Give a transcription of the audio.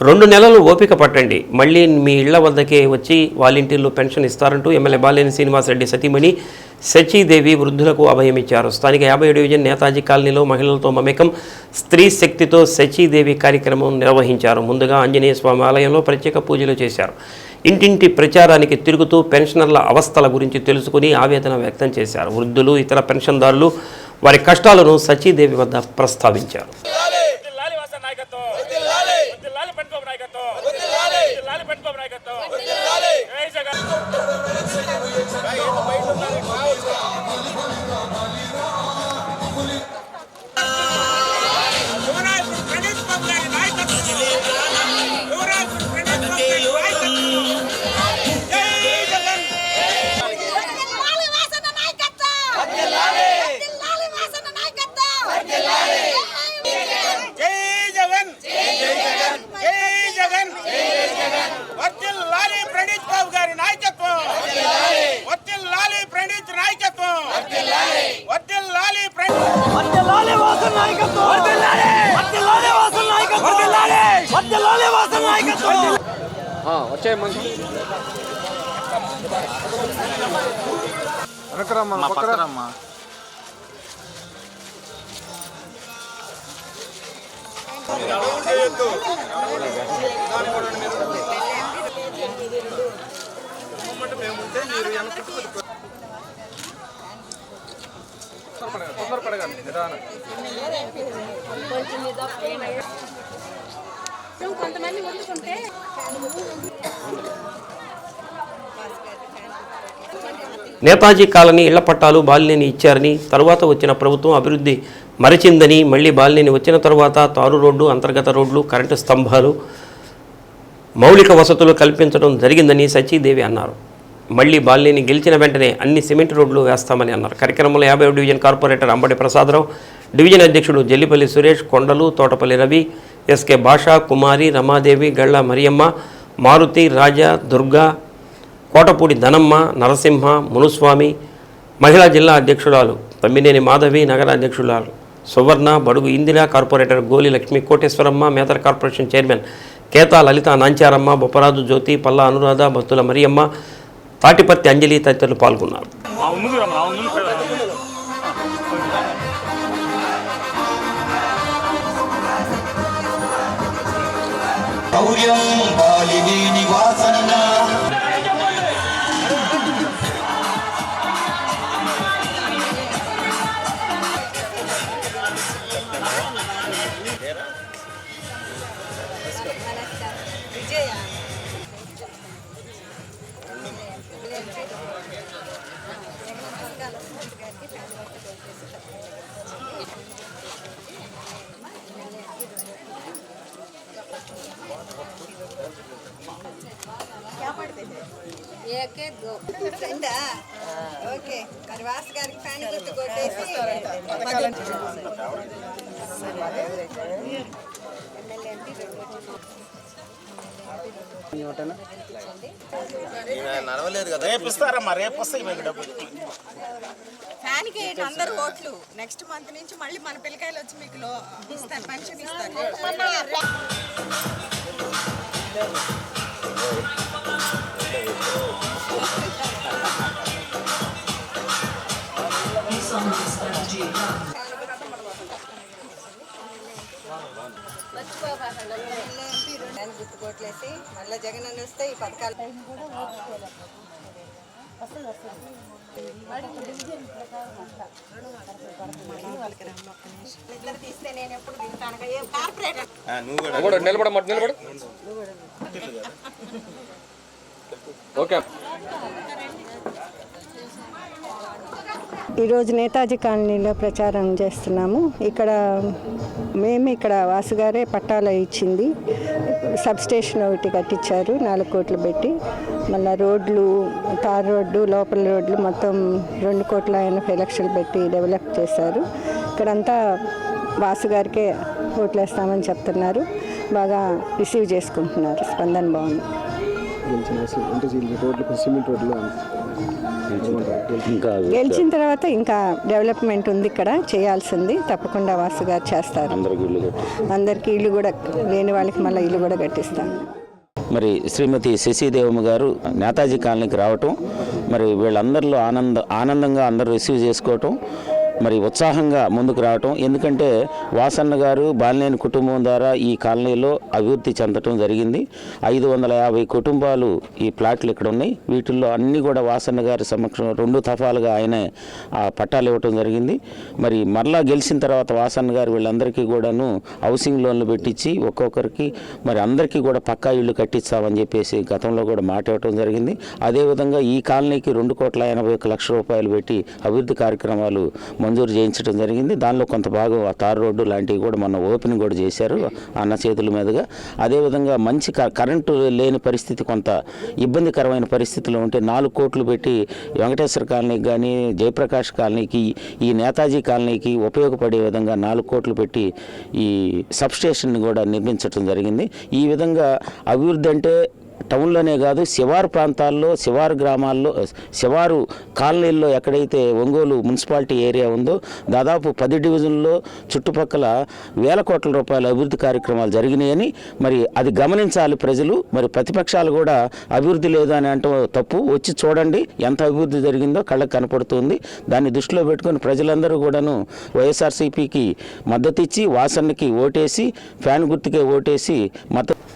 రెండు నెలలు ఓపిక పట్టండి. మళ్ళీ మీ ఇళ్ళ వద్దకే వచ్చి వాలంటీర్లు పెన్షన్ ఇస్తారంటూ ఎమ్మెల్యే బాలేని శ్రీనివాసరెడ్డి సతీమణి సచీదేవి వృద్ధులకు అభయం ఇచ్చారు. స్థానిక యాభై ఏడు డివిజన్ నేతాజీ కాలనీలో మహిళలతో మమేకం స్త్రీ శక్తితో సచీదేవి కార్యక్రమం నిర్వహించారు. ముందుగా ఆంజనేయ స్వామి ఆలయంలో ప్రత్యేక పూజలు చేశారు. ఇంటింటి ప్రచారానికి తిరుగుతూ పెన్షనర్ల అవస్థల గురించి తెలుసుకుని ఆవేదన వ్యక్తం చేశారు. వృద్ధులు ఇతర పెన్షన్దారులు వారి కష్టాలను సచీదేవి వద్ద ప్రస్తావించారు వర్ధిల్లాలి వాసన నాయకత్వం వర్ధిల్లాలి పెట్టుకోమ నాయకత్వం వర్ధిల్లాలి పెట్టుకోమ నాయకత్వం జై వర్ధిల్లాలి వాసన నాయకత్వం. వర్ధిల్లాలి వాసన నాయకత్వం. వర్ధిల్లాలి వాసన నాయకత్వం వచ్చాయి మంచి వెనకరమ్మా పక్కరమ్మా. కొంతమంది నేతాజీ కాలనీ ఇళ్ళ పట్టాలు బాలినేని ఇచ్చారని తరువాత వచ్చిన ప్రభుత్వం అభివృద్ధి మరచిందని మళ్ళీ బాలినేని వచ్చిన తరువాత తారు రోడ్డు అంతర్గత రోడ్లు కరెంటు స్తంభాలు మౌలిక వసతులు కల్పించడం జరిగిందని సచీదేవి అన్నారు. మళ్ళీ బాలినేని గెలిచిన వెంటనే అన్ని సిమెంట్ రోడ్లు వేస్తామని అన్నారు. కార్యక్రమంలో యాభై division corporator Ambadi Prasadarao division అధ్యక్షుడు జల్లిపల్లి సురేష్ కొండలు తోటపల్లి రవి ఎస్కే భాషా కుమారి రమాదేవి గళ్ళ మరియమ్మ మారుతి రాజా దుర్గా కోటపూడి ధనమ్మ నరసింహ మునుస్వామి మహిళా జిల్లా అధ్యక్షురాలు తమ్మినేని మాధవి నగర అధ్యక్షురాలు సువర్ణ బడుగు ఇందిరా కార్పొరేటర్ గోలి లక్ష్మి కోటేశ్వరమ్మ మేతర్ కార్పొరేషన్ చైర్మన్ కేతా లలిత నాంచారమ్మ బొప్పరాజు జ్యోతి పల్లా అనురాధ భక్తుల మరియమ్మ తాటిపత్తి అంజలి తదితరులు పాల్గొన్నారు. శౌర్యం ఏకే దో రెండా ఓకే. మరి వాసు గారికి ఫ్యాన్ గుర్తు కొట్టేసి ఎమ్మెల్యే ఎంపీ రేపు ఇస్తారమ్మా రేపు వస్తాయి మీకు డబ్బులు. ఫ్యాన్కి అందరు ఓట్లు. నెక్స్ట్ మంత్ నుంచి మళ్ళీ మన పిల్లకాయలు వచ్చి మీకు లో ఇస్తారు పెన్షన్ ఇస్తారు. రెండు గుర్తు కొట్టేసి మళ్ళీ జగన్ అని వస్తే ఈ పథకాలు ఇద్దరు తీస్తే నేను ఎప్పుడు తింటాను ఏ కార్పొరేటర్ నిలబడు నిలబడమ్మ నిలబడు ఓకే. ఈరోజు నేతాజీ కాలనీలో ప్రచారం చేస్తున్నాము. ఇక్కడ మేము ఇక్కడ వాసుగారే పట్టాలు ఇచ్చింది. సబ్ స్టేషన్ ఒకటి కట్టించారు నాలుగు కోట్లు పెట్టి. మళ్ళీ రోడ్లు తార్ రోడ్డు లోపల రోడ్లు మొత్తం రెండు కోట్ల ఎనభై లక్షలు పెట్టి డెవలప్ చేశారు. ఇక్కడంతా వాసుగారికే ఓట్లేస్తామని చెప్తున్నారు. బాగా రిసీవ్ చేసుకుంటున్నారు. స్పందన బాగుంది. గెలిచిన అంటే రోడ్లు సిమెంట్ రోడ్లు ఇంకా గెలిచిన తర్వాత ఇంకా డెవలప్మెంట్ ఉంది ఇక్కడ చేయాల్సింది. తప్పకుండా వాసు గారు చేస్తారు. అందరికి ఇల్లు కట్టి అందరికీ ఇల్లు కూడా లేని వాళ్ళకి మళ్ళీ ఇల్లు కూడా కట్టిస్తాను మరి శ్రీమతి శశిదేవమ్మ గారు నేతాజీ కాలనీకి రావటం మరి వీళ్ళందరిలో ఆనంద ఆనందంగా అందరూ రిసీవ్ చేసుకోవటం మరి ఉత్సాహంగా ముందుకు రావటం. ఎందుకంటే వాసన్న గారు బాలినేని కుటుంబం ద్వారా ఈ కాలనీలో అభివృద్ధి చెందటం జరిగింది. ఐదు వందల యాభై కుటుంబాలు ఈ ప్లాట్లు ఇక్కడ ఉన్నాయి. వీటిల్లో అన్నీ కూడా వాసన్న గారి సమక్షం రెండు తఫాలుగా ఆయనే ఆ పట్టాలు ఇవ్వటం జరిగింది. మరి మరలా గెలిచిన తర్వాత వాసన్న గారు వీళ్ళందరికీ కూడాను హౌసింగ్ లోన్లు పెట్టించి ఒక్కొక్కరికి మరి అందరికీ కూడా పక్కా ఇళ్ళు కట్టిస్తామని చెప్పేసి గతంలో కూడా మాట ఇవ్వటం జరిగింది. అదేవిధంగా ఈ కాలనీకి రెండు కోట్ల ఎనభై ఒక లక్షల రూపాయలు పెట్టి అభివృద్ధి కార్యక్రమాలు మంజూరు చేయించడం జరిగింది. దానిలో కొంత భాగం ఆ తార్ రోడ్డు లాంటివి కూడా మన ఓపెనింగ్ కూడా చేశారు అన్న చేతుల మీదుగా. అదేవిధంగా మంచి క- కరెంటు లేని పరిస్థితి కొంత ఇబ్బందికరమైన పరిస్థితిలో ఉంటే నాలుగు కోట్లు పెట్టి వెంకటేశ్వర కాలనీకి కానీ జయప్రకాష్ కాలనీకి ఈ నేతాజీ కాలనీకి ఉపయోగపడే విధంగా నాలుగు కోట్లు పెట్టి ఈ సబ్స్టేషన్ని కూడా నిర్మించడం జరిగింది. ఈ విధంగా అభివృద్ధి అంటే టౌన్లోనే కాదు శివారు ప్రాంతాల్లో శివారు గ్రామాల్లో శివారు కాలనీల్లో ఎక్కడైతే ఒంగోలు మున్సిపాలిటీ ఏరియా ఉందో దాదాపు పది డివిజన్లో చుట్టుపక్కల వేల కోట్ల రూపాయల అభివృద్ధి కార్యక్రమాలు జరిగినాయని మరి అది గమనించాలి ప్రజలు. మరి ప్రతిపక్షాలు కూడా అభివృద్ధి లేదు అని తప్పు వచ్చి చూడండి ఎంత అభివృద్ధి జరిగిందో కళ్ళకు కనపడుతుంది. దాన్ని దృష్టిలో పెట్టుకొని ప్రజలందరూ కూడాను వైఎస్ఆర్సీపీకి మద్దతు ఇచ్చి వాసన్నకి ఓటేసి ఫ్యాన్ గుర్తుకే ఓటేసి మద్దతు